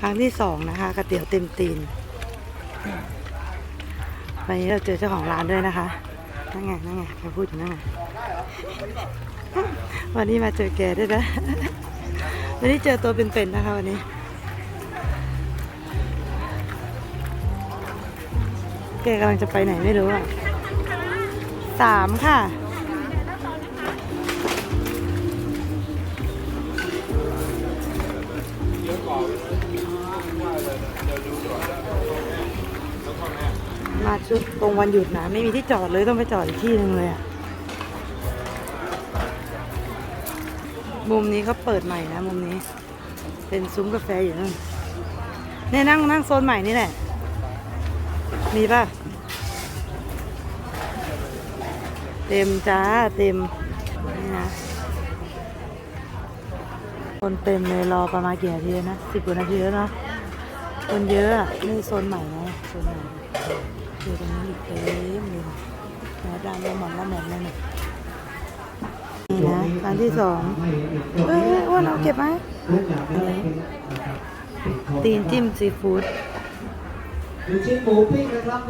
ครั้งที่สองนะคะก๋วยเตี๋ยวเต็มตีนวันนี้เราเจอเจ้าของร้านด้วยนะคะนั่นไงนั่นไงใครพูดอยู่นั่นไงวันนี้มาเจอแกด้วยนะวันนี้เจอตัวเป็นๆนะคะวันนี้ แกกำลังจะไปไหนไม่รู้อะสามค่ะ มาชุดตรงวันหยุดนะ ไม่มีที่จอดเลยต้องไปจอดอีกที่หนึ่งเลยอะมุมนี้เขาเปิดใหม่นะ มุมนี้ เป็นซุ้มกาแฟอยู่นั่นเนี่ยนั่งนั่งโซนใหม่นี่แหละ มีป่ะ เต็มจ้าเต็ม นี่นะ คนเต็มเลยรอประมาณกี่นาทีนะสิบกว่านาทีแล้วเนาะ คนเยอะอะนี่โซนใหม่นะโซนใหม่อยู่ตรงนี้อีกเต็มเลยแหมดามละหมอนละหมอนเลยเนี่ยนี่นะร้านที่สองเอ้ยอ้วนเอาเก็บไหมอันนี้ตีนจิ้มซีฟู้ดลูกชิ้นหมูปิ้งนะครับ